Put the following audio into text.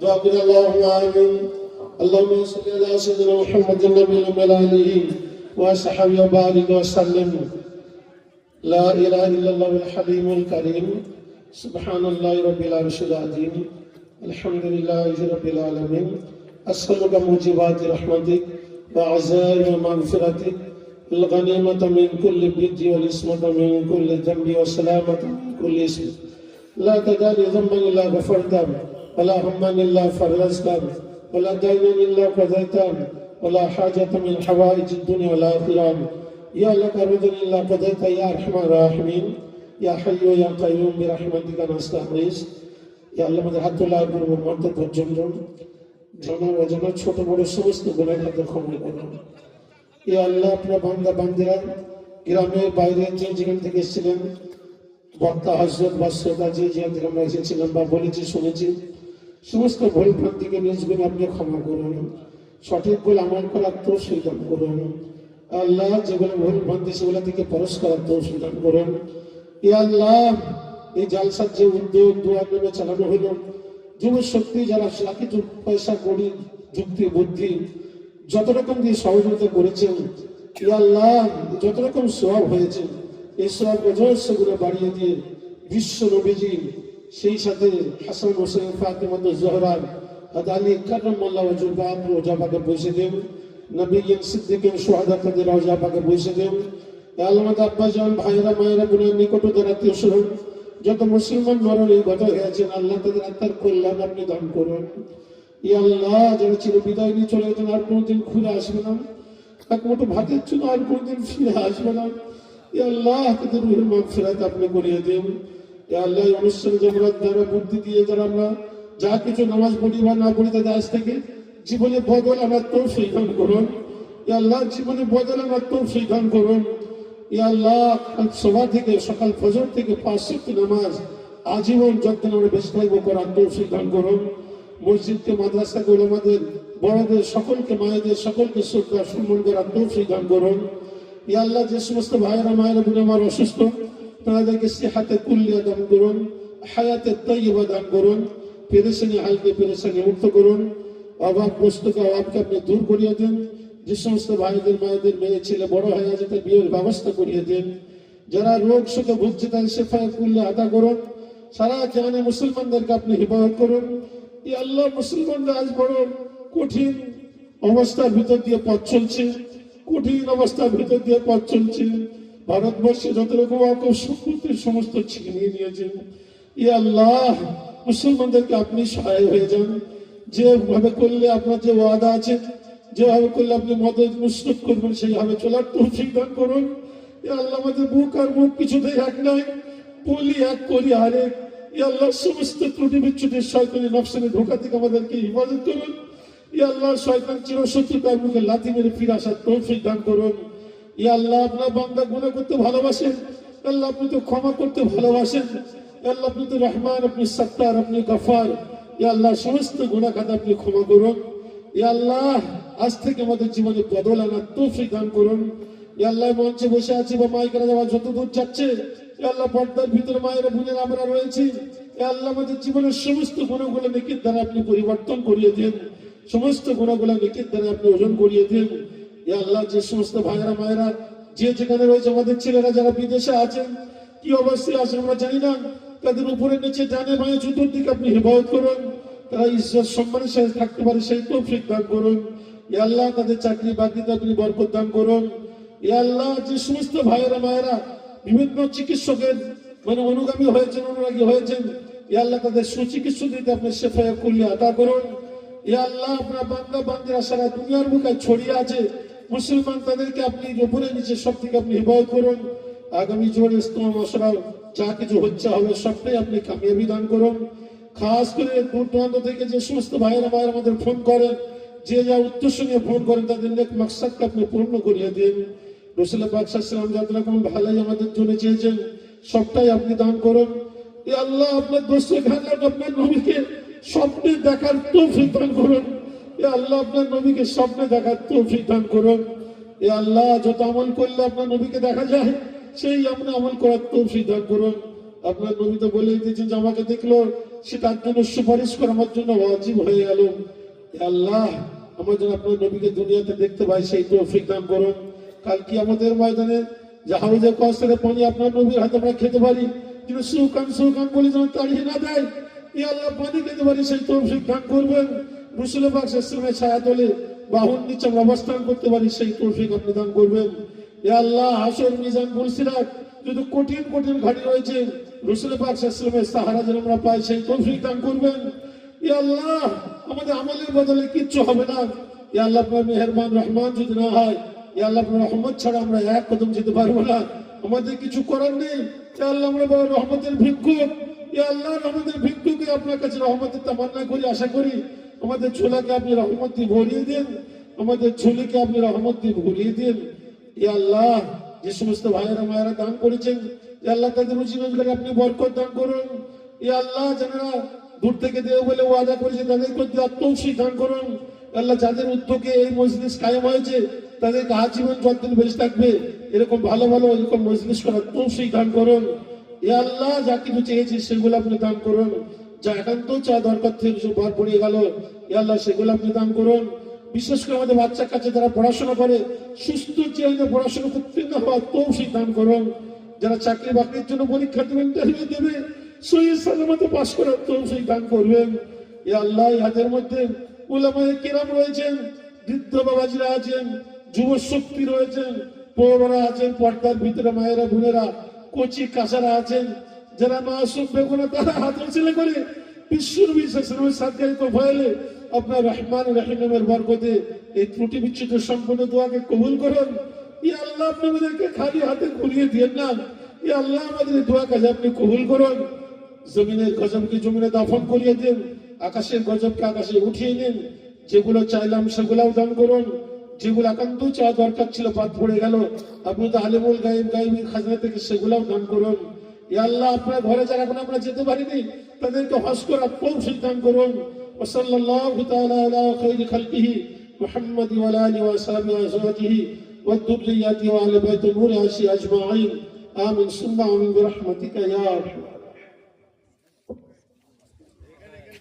دعا كنا اللهم آمين. اللهم صل على سيدنا محمد النبي الملائكة آله وصحبه وبارك وسلم. لا إله إلا الله الحليم الكريم. سبحان الله رب العرش العظيم. الحمد لله رب العالمين. أسألك موجبات رحمتك وعزائم مغفرتك. الغنيمة من كل بد والإسمة من كل ذنب والسلامة من كل اسم. لا تدع لذنبا إلا غفرته. ولا هما إلا فرجته ولا دينا إلا قضيته ولا حاجة من حوائج الدنيا والآخرة يا لك رد إلا قضيت يا أرحم الراحمين يا حي يا قيوم برحمتك نستغيث يا الله আমাদের হাত তোলা করবো মর্ত পর্যন্ত জানা অজানা ছোট বড় সমস্ত গুণের হাতে ক্ষমা করুন এ আল্লাহ আপনার বান্দা বান্দিরা গ্রামের বাইরে যে যেখান থেকে এসেছিলেন বক্তা হজরত বা শ্রোতা যে যেখান থেকে আমরা এসেছিলাম বা বলেছি শুনেছি সমস্ত ভুল ভ্রান্তিকে নিজগুলো আপনি ক্ষমা করুন। সঠিক ভুল আমার করার তো সুদান করুন। আল্লাহ যেগুলো ভুল ভ্রান্তি সেগুলো থেকে পরশ করার তো সুদান করুন। এ আল্লাহ, এই জালসার যে উদ্যোগ দোয়া নেমে চালানো হলো যুব শক্তি যারা লাখি পয়সা করি যুক্তি, বুদ্ধি, যত রকম দিয়ে সহযোগিতা করেছেন আল্লাহ, যত রকম সব হয়েছে, এই সব অজস্রগুলো বাড়িয়ে দিয়ে বিশ্ব নবীজি সেই সাথে হাসান হোসেন ফাতেমাদ জহরার আদালি কারম মোল্লা ওজুর বাপ রোজা পাকে বসে দেন। নবী সিদ্দিকের সোহাদা তাদের রোজা পাকে বসে দেন। আলমাদ জান ভাইরা মায়েরা বোনের নিকট আত্মীয় স্বজন, যত মুসলমান মরণ এই গত হয়েছেন আল্লাহ তাদের আত্মার কল্যাণ আপনি দান করুন। ই আল্লাহ যারা চির বিদায় নিয়ে চলে গেছেন আর কোনোদিন ঘুরে আসবে না। এক মুঠো ভাতের জন্য আর কোনোদিন ফিরে আসবে না। ই আল্লাহ, তাদের রুহের মাগ ফেরাতে আপনি করিয়ে ই আল্লাহ অনুষ্ঠানে যেমন দ্বারা বুদ্ধি দিয়ে যারা আমরা। যা কিছু নামাজ পড়ি বা না পড়ি তাদের আজ থেকে জীবনে বদল আমার তো সেইখান করুন। আল্লাহ জীবনে বদল আমার তো সেইখান করুন। আল্লাহ সভা থেকে, সকাল ফজর থেকে পাঁচ নামাজ আজীবন যত্ন আমরা বেশ থাকব করার তো সেইখান করুন। মসজিদকে, মাদ্রাসাকে ওলামাদের বড়দের, সকলকে, মায়েদের, সকলকে শ্রদ্ধা, সম্মান করার তৌফিক দান করুন। আল্লাহ যে সমস্ত ভাইয়েরা, মায়েরা বোন আমার অসুস্থ তাদেরকে সেহাতে কুল্লিয়া দান করুন, হায়াতে তৈবা দান করুন, পেরেশানি হালকে পেরেশানি মুক্ত করুন, অভাব বস্তুকে অভাবকে আপনি দূর করিয়ে দেন, যে সমস্ত ভাইদের, মায়েদের, মেয়ে, ছেলে, বড় হয়ে আছে, তার বিয়ের ব্যবস্থা করিয়ে দেন। যারা রোগ সুখে ভুগছে তাদের সেফায় কুল্লে আদা করুন। সারা জাহানে মুসলমানদেরকে আপনি হিফাজত করুন। এই আল্লাহ মুসলমানরা আজ বড় কঠিন অবস্থার ভিতর দিয়ে পথ চলছে, কঠিন অবস্থার ভিতর দিয়ে পথ চলছে। ভারতবর্ষে যত রকম সম্পত্তির সমস্ত ছিনিয়ে নিয়েছেন, ই আল্লাহ, মুসলমানদেরকে আপনি সহায় হয়ে যান। যেভাবে করলে আপনার যে ওয়াদা আছে, যেভাবে করলে আপনি মদত মুসরত করবেন, সেইভাবে চলার তৌফিক দান করুন। ই আল্লাহ, আমাদের বুক আর মুখ কিছুতেই এক নয়। বলি এক, করি আরেক ই আল্লাহ, সমস্ত ত্রুটি বিচ্ছুটির শয়তানি নফসানি ধোকা থেকে আমাদেরকে হিফাজত করুন। ই আল্লাহ, শয়তান চিরশত্রু তার মুখে লাথি মেরে ফিরে আসার তৌফিক দান করুন। ই আল্লাহ আপনার বান্দা গুণা করতে ভালোবাসেন। আল্লাহ আপনি তো ক্ষমা করতে ভালোবাসেন। আল্লাহ আপনি তো রহমান, আপনি সত্তার, আপনি গফার। ই আল্লাহ সমস্ত গুণা খাতা আপনি ক্ষমা করুন। ই আল্লাহ আজ থেকে আমাদের জীবনে বদল আনার তৌফিক দান করুন। ই আল্লাহ মঞ্চে বসে আছি বা মাইকেরা যাওয়া যত দূর যাচ্ছে এ আল্লাহ পর্দার ভিতরে মায়ের বোনের আমরা রয়েছি। এ আল্লাহ আমাদের জীবনের সমস্ত গুণগুলো নেকির দ্বারা আপনি পরিবর্তন করিয়ে দেন। সমস্ত গুণগুলো নেকির দ্বারা আপনি ওজন করিয়ে দেন। আল্লাহ যে সমস্ত ভাইয়েরা, মায়েরা, যে যেখানে রয়েছে আমাদের ছেলেরা যারা বিদেশে আছেন, কি অবস্থায় আছে আমরা জানি না। তাদের উপরে নিচে ডানে বাঁয়ে চতুর্দিকে আপনি হেফাজত করুন। তারা ঈশ্বর সম্মানের সাথে থাকতে পারে, সেই তৌফিক দান করুন। আল্লাহ তাদের চাকরি বাকরিতে আপনি বরকত দান করুন। আল্লাহ যে সমস্ত ভাইয়েরা, মায়েরা বিভিন্ন চিকিৎসকের মানে অনুগামী হয়েছেন, অনুরাগী হয়েছেন আল্লাহ তাদের সুচিকিৎসা দিতে আপনি সেফায়া করলে আদা করুন। আল্লাহ আপনার বান্দা, বান্দিরা সারা দুনিয়ার বুকে ছড়িয়ে আছে। মুসলমান তাদেরকে আপনি উপরে নিচে সব থেকে আপনি হিফাজত করুন। আগামী জোর ইস্তমা মশরাও যা কিছু হচ্ছে হবে সবটাই আপনি কামিয়াবি দান করুন। খাস করে দূর দূরান্ত থেকে যে সমস্ত ভাইয়েরা ভাইয়েরা আমাদের ফোন করেন, যে যা উদ্দেশ্য নিয়ে ফোন করেন, তাদের নেক মাকসাদকে আপনি পূর্ণ করিয়ে দিন। রসুল বাদশাহাম যত রকম ভালাই আমাদের জন্য চেয়েছেন, সবটাই আপনি দান করুন। আল্লাহ আপনার দোস্ত খান আপনার নবীকে স্বপ্নে দেখার তৌফিক দান করুন। এ আল্লাহ আপনার নবীকে স্বপ্নে দেখার তৌফিক দান করুন। এ আল্লাহ যত আমল করলে আপনার নবীকে দেখা যায়, সেই আপনি আমল করার তৌফিক দান করুন। আপনার নবী তো বলে দিয়েছেন যে আমাকে দেখল, সে তার জন্য সুপারিশ করা আমার জন্য ওয়াজিব হয়ে গেল। আল্লাহ, আমার জন্য আপনার নবীকে দুনিয়াতে দেখতে পাই, সেই তৌফিক দান করুন। কাল কি আমাদের ময়দানে জাহাজে কষ্টের পানি আপনার নবীর হাতে আমরা খেতে পারি কিন্তু সুকান সুকান বলে যেন তাড়িয়ে না দেয় ই আল্লাহ পানি খেতে পারি, সেই তৌফিক দান করবেন। বাক্সের ছায়া তোলে বাহুর নিচে অবস্থান করতে পারি, সেই তৌফিক আপনি দান করবেন। এ আল্লাহ, হাসর মিজান বলছিলাম যদি কঠিন কঠিন ঘাটি রয়েছে রসুল বাক্সের সাহারা যেন আমরা পাই, সেই তৌফিক দান করবেন। ই আল্লাহ, আমাদের আমলের বদলে কিচ্ছু হবে না। ই আল্লাহ, আপনার মেহরবান রহমান যদি না হয় ই আল্লাহ, আপনার রহমত ছাড়া আমরা এক কদম যেতে পারব না। আমাদের কিছু করার নেই। আল্লাহ, আমরা রহমতের ভিক্ষুক। আল্লাহ, আমাদের ভিক্ষুকে আপনার কাছে রহমতের তামান্না করি, আশা করি। আমাদের ছোলাকে আপনি রহমত দিয়ে ভরিয়ে দিন, আমাদের ঝুলিকে আপনি রহমত দিয়ে ভরিয়ে দিন। ই আল্লাহ, যে সমস্ত ভাইয়েরা মায়েরা দান করেছেন আল্লাহ তাদের রুচি রোজগারে আপনি বরকত দান করুন। ই আল্লাহ যারা দূর থেকে দেব বলে ওয়াদা করেছে, তাদের প্রতি আত্মৌষী দান করুন। আল্লাহ যাদের উদ্যোগে এই মজলিস কায়েম হয়েছে, তাদেরকে আজীবন যতদিন বেঁচে থাকবে, এরকম ভালো ভালো এরকম মজলিস করার তৌফিক দান করুন। এ আল্লাহ যা কিছু চেয়েছি, সেগুলো আপনি দান করুন। যা একান্ত চা দরকার থেকে কিছু বার পড়িয়ে গেল। আল্লাহ সেগুলো আপনি দান করুন। বিশেষ করে আমাদের বাচ্চার কাছে যারা পড়াশোনা করে, সুস্থ চেয়ে পড়াশোনা উত্তীর্ণ হওয়ার তৌফিক দান করুন। যারা চাকরি বাকরির জন্য পরীক্ষা দেবে ইন্টারভিউ দেবে পাশ করার তৌফিক দান করবেন। এ আল্লাহ হাতের মধ্যে উলামায়ে কিরাম রয়েছেন, বৃদ্ধ বাবাজিরা আছেন যুব শক্তি রয়েছেন পৌররা আছেন, পর্দার ভিতরে মায়েরা, বোনেরা, কচি কাঁচারা আছেন যারা মাসুম বেগুনা তারা হাত ছেলে করে বিশ্বর বিশ্বাসের তো ভয়লে আপনার রহমান রহিমের বরকতে এই ত্রুটি বিচ্ছুত সম্পূর্ণ দোয়াকে কবুল করুন। ই আল্লাহ আপনি আমাদেরকে খালি হাতে খুলিয়ে দিয়েন না। ই আল্লাহ আমাদের দোয়া কাজে আপনি কবুল করুন। জমিনের গজবকে জমিনে দাফন করিয়ে দিন। আকাশের গজবকে আকাশে উঠিয়ে নিন। যেগুলো চাইলাম সেগুলাও দান করুন। যেগুলো একান্ত চাওয়া দরকার ছিল বাদ পড়ে গেল। আপনি তো আলিমুল গাইব গাইবের খাজনা থেকে সেগুলাও দান করুন। আল্লাহ আপনার ঘরে যারা এখন আমরা যেতে পারিনি তাদেরকে হস করার তৌফিক দান করুন وصلى الله تعالى على خير خلقه محمد وعلى اله وصحبه وازواجه والذريات وعلى بيت نور اجمعين امين ثم امين برحمتك يا ارحم